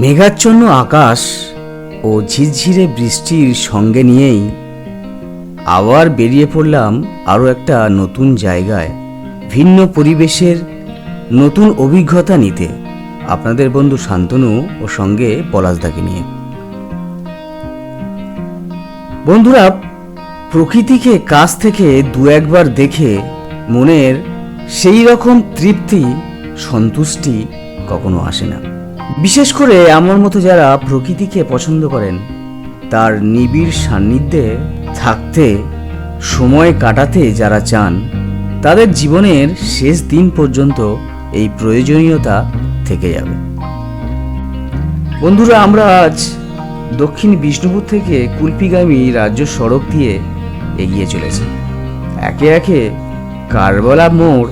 মেঘাচ্ছন্ন আকাশ ও ঝিরঝিরে বৃষ্টির সঙ্গে নিয়েই আবার বেরিয়ে পড়লাম আরও একটা নতুন জায়গায়, ভিন্ন পরিবেশের নতুন অভিজ্ঞতা নিতে। আপনাদের বন্ধু শান্তনু ও সঙ্গে পলাশদাকে নিয়ে। বন্ধুরা, প্রকৃতিকে কাছ থেকে দু একবার দেখে মনের সেই রকম তৃপ্তি, সন্তুষ্টি কখনো আসে না। বিশেষ করে আমার মতো যারা প্রকৃতিকে পছন্দ করেন, তার নিবিড় সান্নিধ্যে থাকতে, সময় কাটাতে যারা চান, তাদের জীবনের শেষ দিন পর্যন্ত এই প্রয়োজনীয়তা থেকে যাবে। বন্ধুরা, আমরা আজ দক্ষিণ বিষ্ণুপুর থেকে কুলপিগামী রাজ্য সড়ক দিয়ে এগিয়ে চলেছি। একে একে কারবালা মোড়,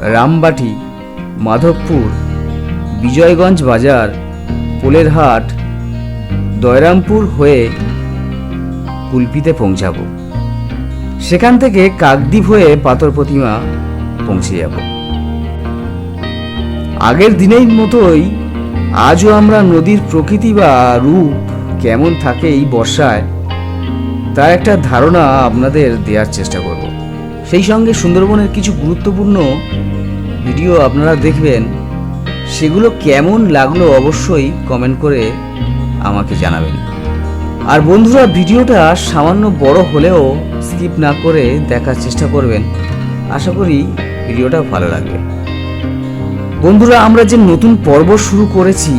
রামবাটি, মাধবপুর বিজয়গঞ্জ বাজার, পোলের হাট, দয়রামপুর হয়ে কুলপিতে পৌঁছাব। সেখান থেকে কাকদ্বীপ হয়ে পাথর প্রতিমা পৌঁছে যাব। আগের দিনের মতোই আজও আমরা নদীর প্রকৃতি বা রূপ কেমন থাকে এই বর্ষায় তার একটা ধারণা আপনাদের দেওয়ার চেষ্টা করব। সেই সঙ্গে সুন্দরবনের কিছু গুরুত্বপূর্ণ ভিডিও আপনারা দেখবেন। সেগুলো কেমন লাগল অবশ্যই কমেন্ট করে আমাকে জানাবেন। আর বন্ধুরা, ভিডিওটা সামান্য বড় হলেও স্কিপ না করে দেখার চেষ্টা করবেন। আশা করি ভিডিওটা ভালো লাগবে। বন্ধুরা, আমরা যে নতুন পর্ব শুরু করেছি,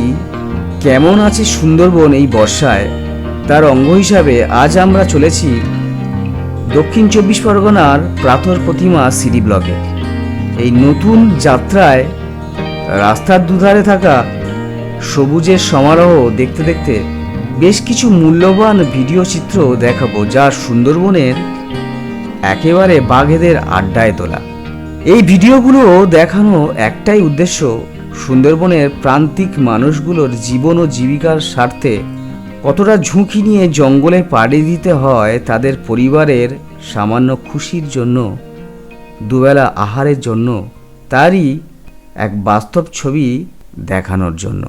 কেমন আছে সুন্দরবন এই বর্ষায়, তার অঙ্গ হিসাবে আজ আমরা চলেছি দক্ষিণ চব্বিশ পরগনার প্রাতর প্রতিমা সিডি ব্লকে। এই নতুন যাত্রায় রাস্তার দুধারে থাকা সবুজের সমারোহ দেখতে দেখতে বেশ কিছু মূল্যবান ভিডিও চিত্র দেখাবো যা সুন্দরবনের একেবারে বাঘেদের আড্ডায় তোলা। এই ভিডিওগুলো দেখানো একটাই উদ্দেশ্য সুন্দরবনের প্রান্তিক মানুষগুলোর জীবন ও জীবিকার স্বার্থে কতটা ঝুঁকি নিয়ে জঙ্গলে পাড়ি দিতে হয় তাদের পরিবারের সামান্য খুশির জন্য, দুবেলা আহারের জন্য, তারই এক বাস্তব ছবি দেখানোর জন্য।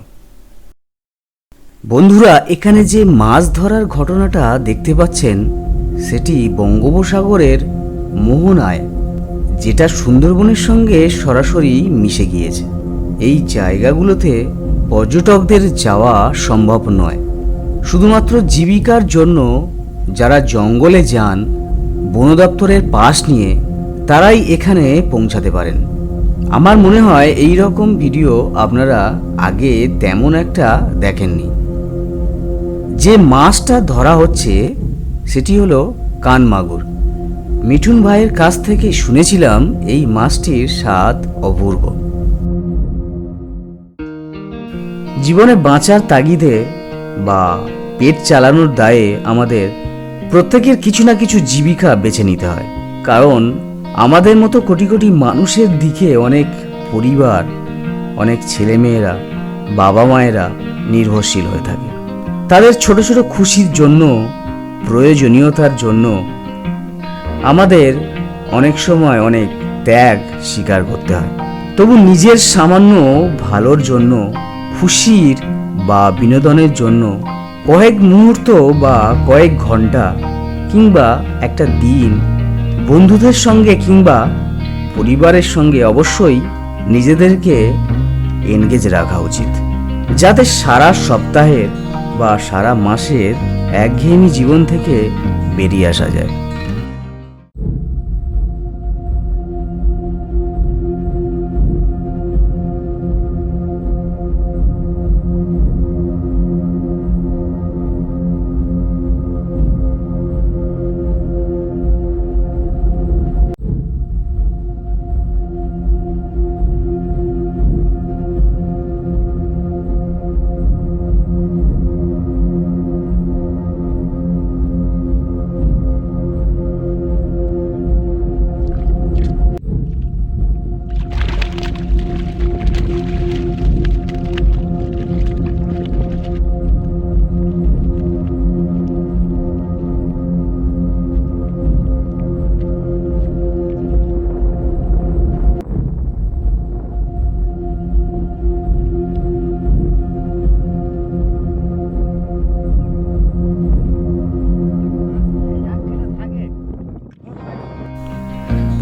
বন্ধুরা, এখানে যে মাছ ধরার ঘটনাটা দেখতে পাচ্ছেন, সেটি বঙ্গোপসাগরের মোহনায়, যেটা সুন্দরবনের সঙ্গে সরাসরি মিশে গিয়েছে। এই জায়গাগুলোতে পর্যটকদের যাওয়া সম্ভব নয়। শুধুমাত্র জীবিকার জন্য যারা জঙ্গলে যান বন দপ্তরের পাশ নিয়ে তারাই এখানে পৌঁছাতে পারেন। আমার মনে হয় এই রকম ভিডিও আপনারা আগে তেমন একটা দেখেননি। যে মাছটা ধরা হচ্ছে, সেটি হলো কান মাগুর। মিঠুন ভাইয়ের কাছ থেকে শুনেছিলাম এই মাছটির স্বাদ অপূর্ব। জীবনে বাঁচার তাগিদে বা পেট চালানোর দায়ে আমাদের প্রত্যেকের কিছু না কিছু জীবিকা বেছে নিতে হয়। কারণ আমাদের মতো কোটি কোটি মানুষের দিকে অনেক পরিবার, অনেক ছেলেমেয়েরা বাবা মায়েরা নির্ভরশীল হয়ে থাকে। তাদের ছোট ছোট খুশির জন্য, প্রয়োজনীয়তার জন্য আমাদের অনেক সময় অনেক ত্যাগ স্বীকার করতে হয়। তবু নিজের সামান্য ভালোর জন্য, খুশির বা বিনোদনের জন্য কয়েক মুহূর্ত বা কয়েক ঘণ্টা কিংবা একটা দিন বন্ধুদের সঙ্গে কিংবা পরিবারের সঙ্গে অবশ্যই নিজেদেরকে এনগেজ রাখা উচিত। যাতে সারা সপ্তাহের বা সারা মাসের একঘেয়েমি জীবন থেকে বেরিয়ে আসা যায়।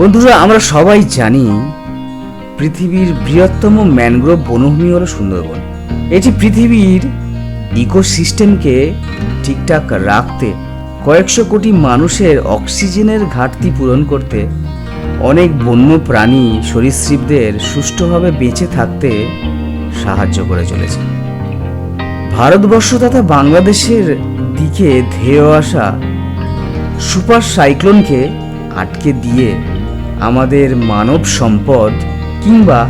বন্ধুরা, আমরা সবাই জানি পৃথিবীর বৃহত্তম ম্যানগ্রোভ বনভূমি হলো সুন্দরবন। এটি পৃথিবীর ইকোসিস্টেমকে ঠিকঠাক রাখতে কয়েকশো কোটি মানুষের অক্সিজেনের ঘাটতি পূরণ করতে, অনেক বন্য প্রাণী সরীসৃপদের সুষ্ঠুভাবে বেঁচে থাকতে সাহায্য করে চলেছে। ভারতবর্ষ তথা বাংলাদেশের দিকে ধেয়ে আসা সুপার সাইক্লোনকে আটকে দিয়ে আমাদের মানব সম্পদ কিংবা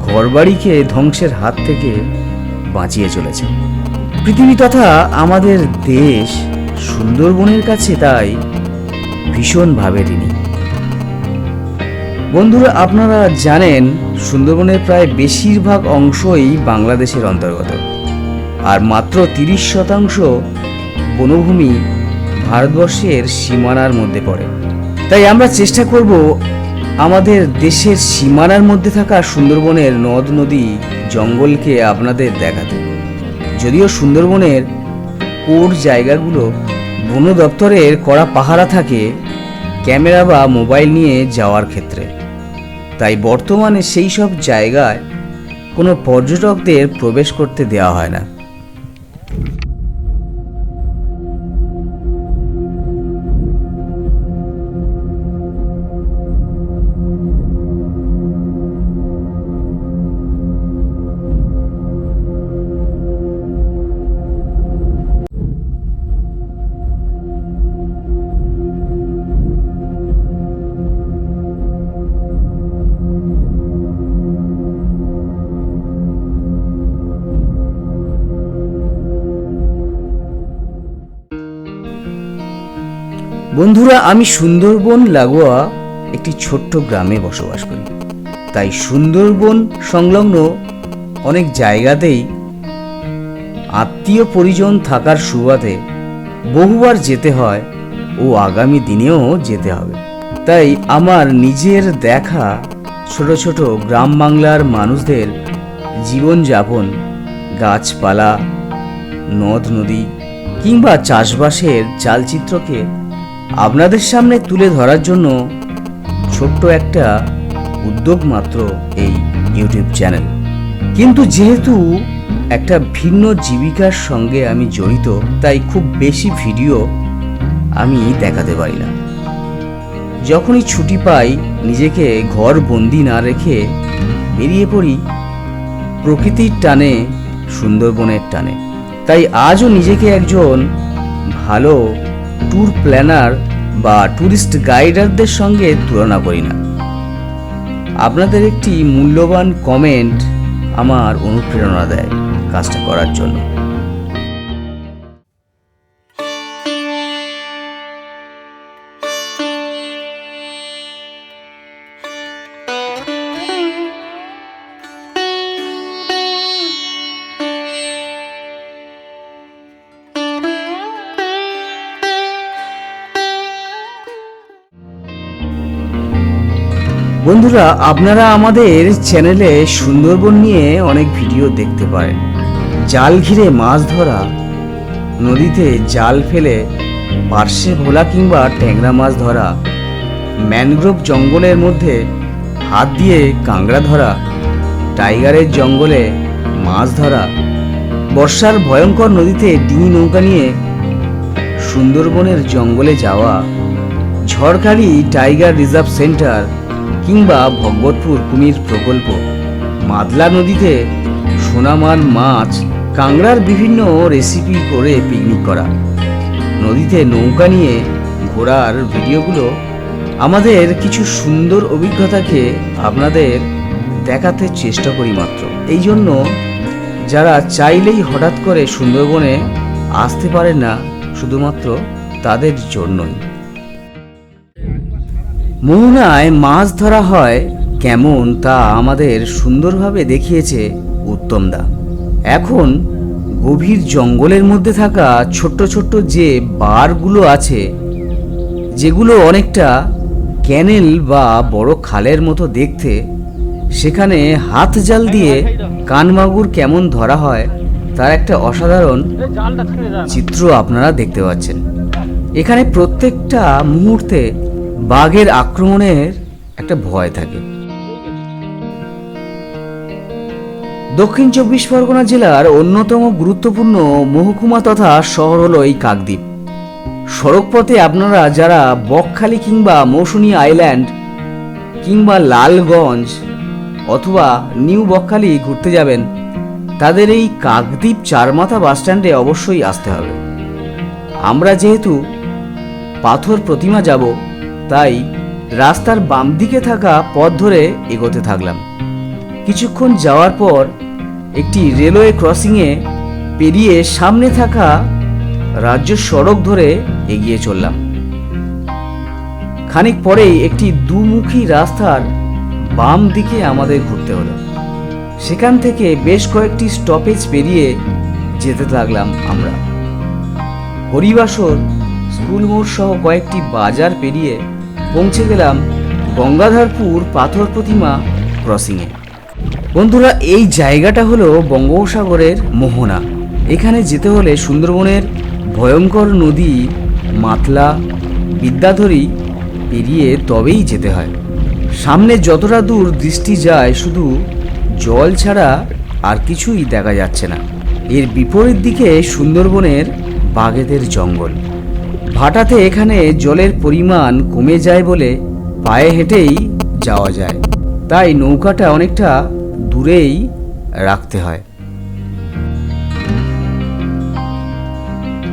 ঘরবাড়িকে ধ্বংসের হাত থেকে বাঁচিয়ে চলেছে। পৃথিবী তথা আমাদের দেশ সুন্দরবনের কাছে তাই ভীষণভাবে ঋণী। বন্ধুরা, আপনারা জানেন সুন্দরবনের প্রায় বেশিরভাগ অংশই বাংলাদেশের অন্তর্গত। আর মাত্র তিরিশ শতাংশ বনভূমি ভারতবর্ষের সীমানার মধ্যে পড়ে। তাই আমরা চেষ্টা করব আমাদের দেশের সীমানার মধ্যে থাকা সুন্দরবনের নদ নদী জঙ্গলকে আপনাদের দেখাতে। যদিও সুন্দরবনের কোর জায়গাগুলো বন দপ্তরের কড়া পাহারা থাকে ক্যামেরা বা মোবাইল নিয়ে যাওয়ার ক্ষেত্রে। তাই বর্তমানে সেই সব জায়গায় কোনো পর্যটকদের প্রবেশ করতে দেওয়া হয় না। বন্ধুরা, আমি সুন্দরবন লাগোয়া একটি ছোট্ট গ্রামে বসবাস করি। তাই সুন্দরবন সংলগ্ন অনেক জায়গাতেই আত্মীয় পরিজন থাকার সুবাদে বহুবার যেতে হয় ও আগামী দিনেও যেতে হবে। তাই আমার নিজের দেখা ছোট ছোট গ্রাম বাংলার মানুষদের জীবনযাপন, গাছপালা, নদ নদী কিংবা চাষবাসের চালচিত্রকে আপনাদের সামনে তুলে ধরার জন্য ছোট্ট একটা উদ্যোগ মাত্র এই ইউটিউব চ্যানেল। কিন্তু যেহেতু একটা ভিন্ন জীবিকার সঙ্গে আমি জড়িত, তাই খুব বেশি ভিডিও আমি দেখাতে পারি না। যখনই ছুটি পাই, নিজেকে ঘর বন্দি না রেখে বেরিয়ে পড়ি প্রকৃতির টানে, সুন্দরবনের টানে। তাই আজও নিজেকে একজন ভালো ট্যুর প্ল্যানার বা ট্যুরিস্ট গাইডারদের সঙ্গে তুলনা করি না। আপনাদের একটি মূল্যবান কমেন্ট আমার অনুপ্রেরণা দেয় কাজটা করার জন্য। বন্ধুরা, আপনারা আমাদের চ্যানেলে সুন্দরবন নিয়ে অনেক ভিডিও দেখতে পারেন। জাল ঘিরে মাছ ধরা, নদীতে জাল ফেলে, পার্শ্বে ভোলা কিংবা ট্যাংরা মাছ ধরা, ম্যানগ্রোভ জঙ্গলের মধ্যে হাত দিয়ে কাঁকড়া ধরা, টাইগারের জঙ্গলে মাছ ধরা, বর্ষার ভয়ঙ্কর নদীতে ডিঙি নৌকা নিয়ে সুন্দরবনের জঙ্গলে যাওয়া, ঝড়খালি টাইগার রিজার্ভ সেন্টার কিংবা ভগবতপুর কুমির প্রকল্প। মাদলা নদীতে সোনামার মাছ কাংড়ার বিভিন্ন রেসিপি করে পিকনিক করা। নদীতে নৌকা নিয়ে ঘোরার ভিডিওগুলো আমাদের কিছু সুন্দর অভিজ্ঞতাকে আপনাদের দেখাতে চেষ্টা করি মাত্র। এই জন্য যারা চাইলেই হঠাৎ করে সুন্দরবনে আসতে পারে না, শুধুমাত্র তাদের জন্যই। মোহনায় মাছ ধরা হয় কেমন তা আমাদের সুন্দরভাবে দেখিয়েছে উত্তমদা। এখন গভীর জঙ্গলের মধ্যে থাকা ছোট্ট ছোট্ট যে বারগুলো আছে, যেগুলো অনেকটা ক্যানেল বা বড় খালের মতো দেখতে, সেখানে হাত জাল দিয়ে কানমাগুর কেমন ধরা হয়, তার একটা অসাধারণ চিত্র আপনারা দেখতে পাচ্ছেন। এখানে প্রত্যেকটা মুহূর্তে বাঘের আক্রমণের একটা ভয় থাকে। দক্ষিণ চব্বিশ পরগনা জেলার অন্যতম গুরুত্বপূর্ণ মহকুমা তথা শহর হলো এই কাকদ্বীপ। সড়কপথে আপনারা যারা বকখালি কিংবা মৌসুনি আইল্যান্ড কিংবা লালগঞ্জ অথবা নিউ বকখালি ঘুরতে যাবেন, তাদের এই কাকদ্বীপ চারমাথা বাসস্ট্যান্ডে অবশ্যই আসতে হবে। আমরা যেহেতু পাথর প্রতিমা যাব তাই রাস্তার বাম দিকে থাকা পথ ধরে এগোতে থাকলাম। কিছুক্ষণ যাওয়ার পর একটি রেলওয়ে ক্রসিংয়ে পেরিয়ে সামনে থাকা রাজ্য সড়ক ধরে এগিয়ে চললাম। খানিক পরেই একটি দুমুখী রাস্তার বাম দিকে আমাদের ঘুরতে হলো। সেখান থেকে বেশ কয়েকটি স্টপেজ পেরিয়ে যেতে লাগলাম আমরা। হরিবাসর স্কুল মোড় সহ কয়েকটি বাজার পেরিয়ে পৌঁছে গেলাম গঙ্গাধরপুর পাথর প্রতিমা ক্রসিংয়ে। বন্ধুরা, এই জায়গাটা হলো বঙ্গোপসাগরের মোহনা। এখানে যেতে হলে সুন্দরবনের ভয়ঙ্কর নদী, মাতলা, বিদ্যাধরী পেরিয়ে তবেই যেতে হয়। সামনে যতটা দূর দৃষ্টি যায়, শুধু জল ছাড়া আর কিছুই দেখা যাচ্ছে না। এর বিপরীত দিকে সুন্দরবনের বাঘেদের জঙ্গল। ভাটাতে এখানে জলের পরিমাণ কমে যায় বলে পায়ে হেঁটেই যাওয়া যায়। তাই নৌকাটা অনেকটা দূরেই রাখতে হয়।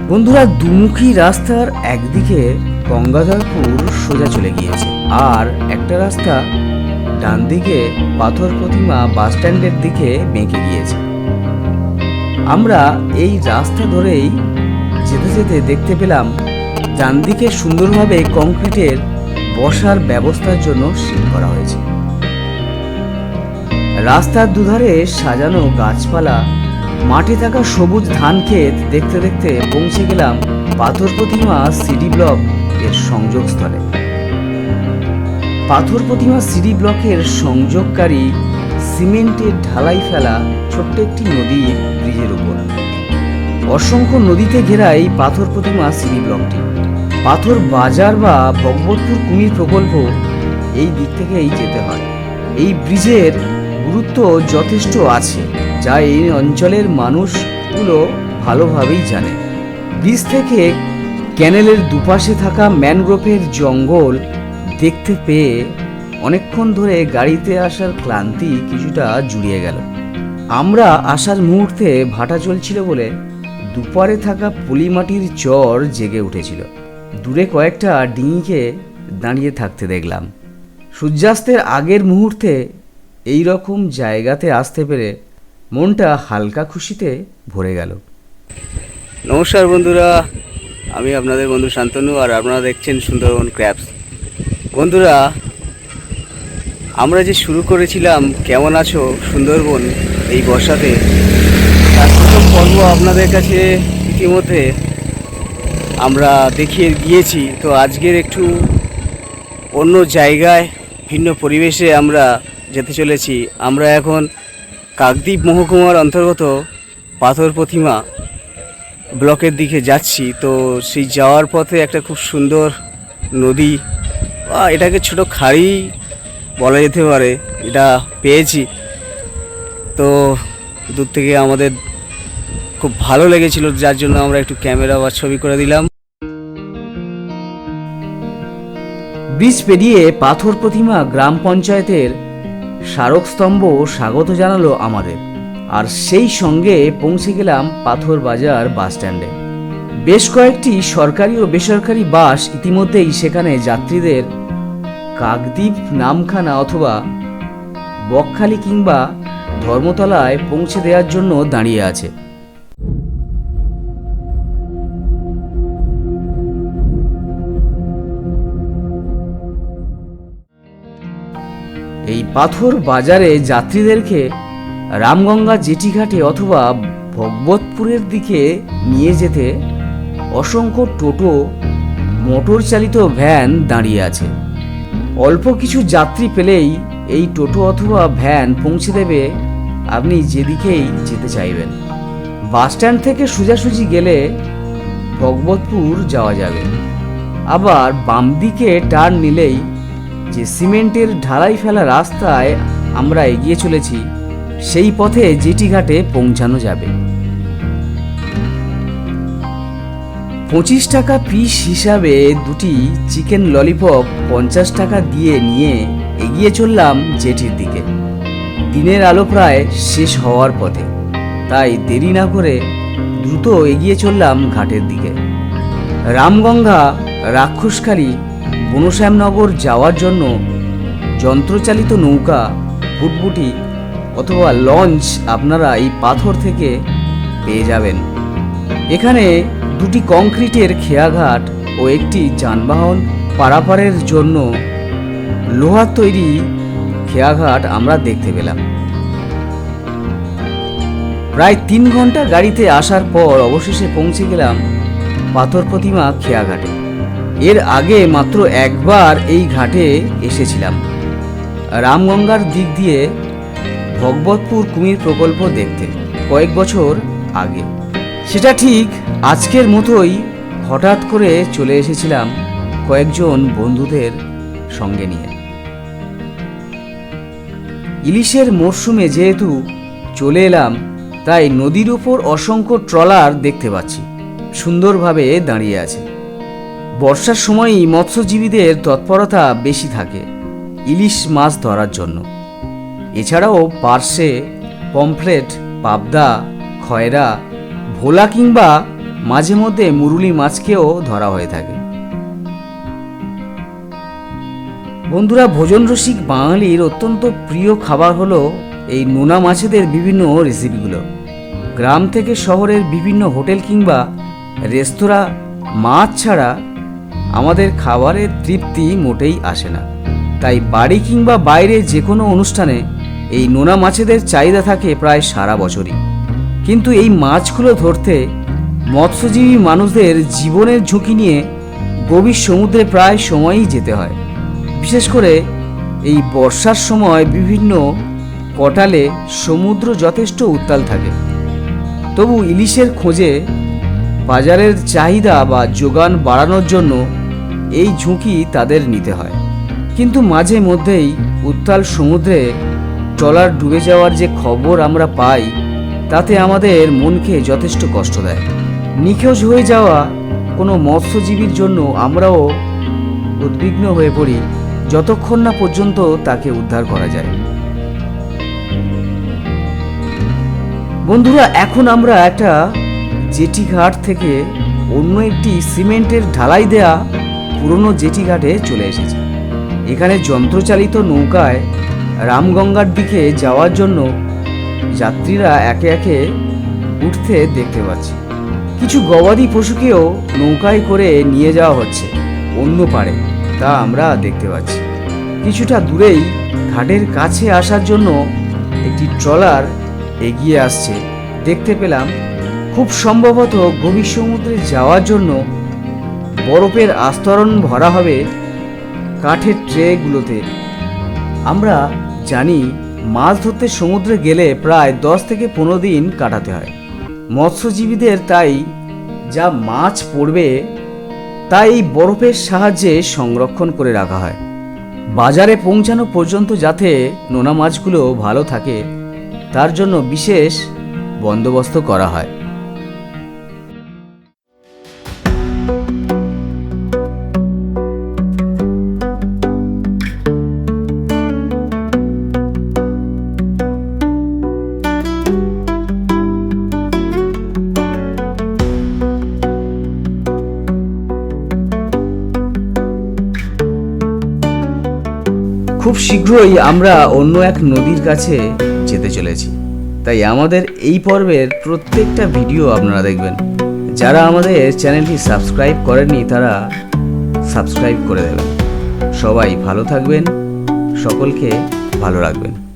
বন্ধুরা, দুমুখী রাস্তার একদিকে গঙ্গাধরপুর সোজা চলে গিয়েছে, আর একটা রাস্তা ডান দিকে পাথর প্রতিমা বাস স্ট্যান্ডের দিকে বেঁকে গিয়েছে। আমরা এই রাস্তা ধরেই যেতে যেতে দেখতে পেলাম ডান দিকে সুন্দরভাবে কংক্রিটের বসার ব্যবস্থার জন্য সিল করা হয়েছে। রাস্তার দুধারে সাজানো গাছপালা, মাঠে থাকা সবুজ ধান ক্ষেত দেখতে দেখতে পৌঁছে গেলাম পাথর প্রতিমা সিডি ব্লক এর সংযোগস্থলে। পাথর প্রতিমা সিডি ব্লকের সংযোগকারী সিমেন্টের ঢালাই ফেলা ছোট্ট একটি নদীর ব্রিজের উপর। অসংখ্য নদীতে ঘেরা এই পাথর প্রতিমা সিডি ব্লকটি। পাথর বাজার বা ভগবতপুর কুমির প্রকল্প এই দিক থেকেই যেতে হয়। এই ব্রিজের গুরুত্ব যথেষ্ট আছে, যা এই অঞ্চলের মানুষগুলো ভালোভাবেই জানে। ব্রিজ থেকে ক্যানেলের দুপাশে থাকা ম্যানগ্রোভের জঙ্গল দেখতে পেয়ে অনেকক্ষণ ধরে গাড়িতে আসার ক্লান্তি কিছুটা জুড়িয়ে গেল। আমরা আসার মুহূর্তে ভাটা চলছিল বলে দুপারে থাকা পলিমাটির চর জেগে উঠেছিল। দূরে কয়েকটা ডিঙিকে দাঁড়িয়ে থাকতে দেখলাম। সূর্যাস্তের আগের মুহূর্তে এই রকম জায়গাতে আসতে পেরে মনটা হালকা খুশিতে ভরে গেল। নমস্কার বন্ধুরা, আমি আপনাদের বন্ধু শান্তনু আর আপনারা দেখছেন সুন্দরবন ক্র্যাপস। বন্ধুরা, আমরা যে শুরু করেছিলাম, কেমন আছো? সুন্দরবন এই বর্ষাতে। তার প্রথম পর্ব আপনাদের কাছে ইতিমধ্যে আমরা দেখিয়ে গিয়েছি, তো আজকের একটু অন্য জায়গায়, ভিন্ন পরিবেশে আমরা যেতে চলেছি। আমরা এখন কাকদ্বীপ মহকুমার অন্তর্গত পাথর প্রতিমা ব্লকের দিকে যাচ্ছি, তো সেই যাওয়ার পথে একটা খুব সুন্দর নদী, বা এটাকে ছোট খাড়ি বলা যেতে পারে, এটা পেয়েছি। তো দূর থেকে আমাদের খুব ভালো লেগেছিল, যার জন্য আমরা একটু ক্যামেরা বা ছবি করে দিলাম। ব্রিজ পেরিয়ে পাথর প্রতিমা গ্রাম পঞ্চায়েতের স্মারকস্তম্ভ স্বাগত জানালো আমাদের। আর সেই সঙ্গে পৌঁছে গেলাম পাথর বাজার বাস স্ট্যান্ডে। বেশ কয়েকটি সরকারি ও বেসরকারি বাস ইতিমধ্যেই সেখানে যাত্রীদের কাকদ্বীপ, নামখানা অথবা বকখালি কিংবা ধর্মতলায় পৌঁছে দেওয়ার জন্য দাঁড়িয়ে আছে। এই পাথর বাজারে যাত্রীদেরকে রামগঙ্গা জেটিঘাটে অথবা ভগবতপুরের দিকে নিয়ে যেতে অসংখ্য টোটো মোটর চালিত ভ্যান দাঁড়িয়ে আছে। অল্প কিছু যাত্রী পেলেই এই টোটো অথবা ভ্যান পৌঁছে দেবে। আপনি যেদিকেই যেতে চাইবেন। বাস স্ট্যান্ড থেকে সোজাসুজি গেলে ভগবতপুর যাওয়া যাবে। আবার বাম দিকে টার্ন নিলেই যে সিমেন্টের ঢালাই ফেলা রাস্তায় আমরা এগিয়ে চলেছি, সেই পথে জেটি ঘাটে পৌঁছানো যাবে। পঁচিশ টাকা পিস হিসাবে দুটি চিকেন ললিপপ পঞ্চাশ টাকা দিয়ে নিয়ে এগিয়ে চললাম জেটির দিকে। দিনের আলো প্রায় শেষ হওয়ার পথে, তাই দেরি না করে দ্রুত এগিয়ে চললাম ঘাটের দিকে। রামগঙ্গা, রাক্ষসকালী বনশ্যামনগর যাওয়ার জন্য যন্ত্রচালিত নৌকা ফুটফুটি অথবা লঞ্চ আপনারা এই পাথর থেকে পেয়ে যাবেন। এখানে দুটি কংক্রিটের খেয়াঘাট ও একটি যানবাহন পারাপারের জন্য লোহার তৈরি খেয়াঘাট আমরা দেখতে পেলাম। প্রায় তিন ঘণ্টা গাড়িতে আসার পর অবশেষে পৌঁছে গেলাম পাথর প্রতিমা খেয়াঘাটে। এর আগে মাত্র একবার এই ঘাটে এসেছিলাম। রামগঙ্গার দিক দিয়ে ভগবতপুর কুমির প্রকল্প দেখতে, কয়েক বছর আগে। সেটা ঠিক আজকের মতোই হঠাৎ করে চলে এসেছিলাম কয়েকজন বন্ধুদের সঙ্গে নিয়ে। ইলিশের মরশুমে যেহেতু চলে এলাম, তাই নদীর উপর অসংখ্য ট্রলার দেখতে পাচ্ছি। সুন্দরভাবে দাঁড়িয়ে আছে। বর্ষার সময়ই মৎস্যজীবীদের তৎপরতা বেশি থাকে, ইলিশ মাছ ধরার জন্য। এছাড়াও পার্শে পমফ্রেট, পাবদা, খয়রা, ভোলা কিংবা মাঝে মধ্যে মুরুলি মাছকেও ধরা হয়ে থাকে। বন্ধুরা, ভোজন রসিক বাঙালির অত্যন্ত প্রিয় খাবার হলো এই নোনা মাছেদের বিভিন্ন রেসিপিগুলো। গ্রাম থেকে শহরের বিভিন্ন হোটেল কিংবা রেস্তোরাঁ মাছ ছাড়া আমাদের খাবারের তৃপ্তি মোটেই আসে না। তাই বাড়ি কিংবা বাইরে যে কোনো অনুষ্ঠানে এই নোনা মাছেদের চাহিদা থাকে প্রায় সারা বছরই। কিন্তু এই মাছগুলো ধরতে মৎস্যজীবী মানুষদের জীবনের ঝুঁকি নিয়ে গভীর সমুদ্রে প্রায় সময়ই যেতে হয়। বিশেষ করে এই বর্ষার সময় বিভিন্ন কটালে সমুদ্র যথেষ্ট উত্তাল থাকে। তবু ইলিশের খোঁজে বাজারের চাহিদা বা যোগান বাড়ানোর জন্য এই ঝুঁকি তাদের নিতে হয়। কিন্তু মাঝে মধ্যেই উত্তাল সমুদ্রে ট্রলার ডুবে যাওয়ার যে খবর আমরা পাই, তাতে আমাদের মনকে যথেষ্ট কষ্ট দেয়। নিখোঁজ হয়ে যাওয়া কোনো মৎস্যজীবীর জন্য আমরাও উদ্বিগ্ন হয়ে পড়ি যতক্ষণ না পর্যন্ত তাকে উদ্ধার করা যায়। বন্ধুরা, এখন আমরা একটা জেটি ঘাট থেকে অন্য একটি সিমেন্টের ঢালাই দেয়া পুরনো জেটি ঘাটে চলে এসেছে। এখানে যন্ত্রচালিত নৌকায় রামগঙ্গার দিকে যাওয়ার জন্য যাত্রীরা একে একে উঠতে দেখতে পাচ্ছি। কিছু গবাদি পশুকেও নৌকায় করে নিয়ে যাওয়া হচ্ছে অন্য পারে তা আমরা দেখতে পাচ্ছি। কিছুটা দূরেই ঘাটের কাছে আসার জন্য একটি ট্রলার এগিয়ে আসছে। দেখতে পেলাম খুব সম্ভবত গভীর সমুদ্রে যাওয়ার জন্য বরফের আস্তরণ ভরা হবে কাঠের ট্রেগুলোতে। আমরা জানি মাছ ধরতে সমুদ্রে গেলে প্রায় দশ থেকে পনেরো দিন কাটাতে হয়। মৎস্যজীবীদের তাই যা মাছ পড়বে তা এই বরফের সাহায্যে সংরক্ষণ করে রাখা হয়। বাজারে পৌঁছানো পর্যন্ত যাতে নোনা মাছগুলো ভালো থাকে, তার জন্য বিশেষ বন্দোবস্ত করা হয়। শীঘ্রই আমরা অন্য এক নদীর কাছে যেতে চলেছি। তাই আমাদের এই পর্বের প্রত্যেকটা ভিডিও আপনারা দেখবেন। যারা আমাদের চ্যানেলটি সাবস্ক্রাইব করেননি, তারা সাবস্ক্রাইব করে দেবেন। সবাই ভালো থাকবেন, সকলকে ভালো রাখবেন।